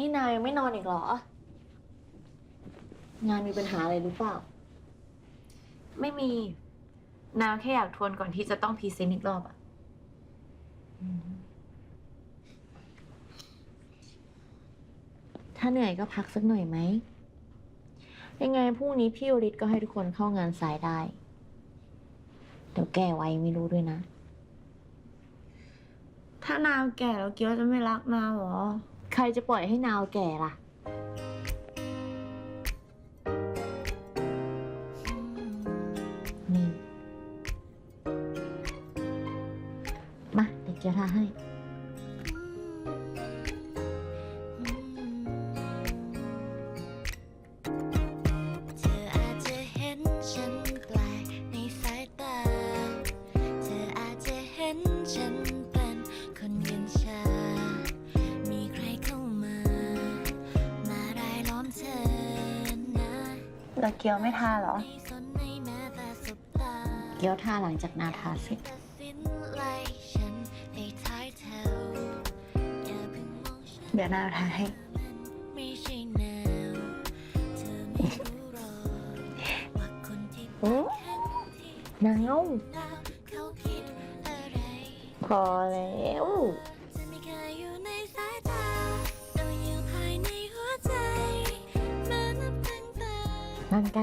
นี่นายยังไม่นอนอีกเหรอ งานมีปัญหาอะไรหรือเปล่า ไม่มี นาวแค่อยากทวนก่อนที่จะต้องพรีเซนต์อีกรอบอะถ้าเหนื่อยก็พักสักหน่อยไหม ยังไงพรุ่งนี้พี่โอริสก็ให้ทุกคนเข้างานสายได้ เดี๋ยวแก้ไว้ไม่รู้ด้วยนะ ถ้านาวแก่แล้วเกียวจะไม่รักนาวเหรอ ใครจะปล่อยให้นาวแก่ล่ะ นี่ มาเดี๋ยวเกียวทาให้ แล้วเกียวไม่ทาเหรอไม่สนในแม้แต่สบตาเกียวทาหลังจากนาทาเสร็จตัดสินไล่ฉันให้ท้ายแถวอย่าเพิ่งมองฉันเดี๋ยวนาวทาให้ไม่ใช่แนวเธอไม่รู้หรอกว่าคนที่โอ้แข็งที่นาวดาวเขาคิดอะไรพอแล้ว แต่ว่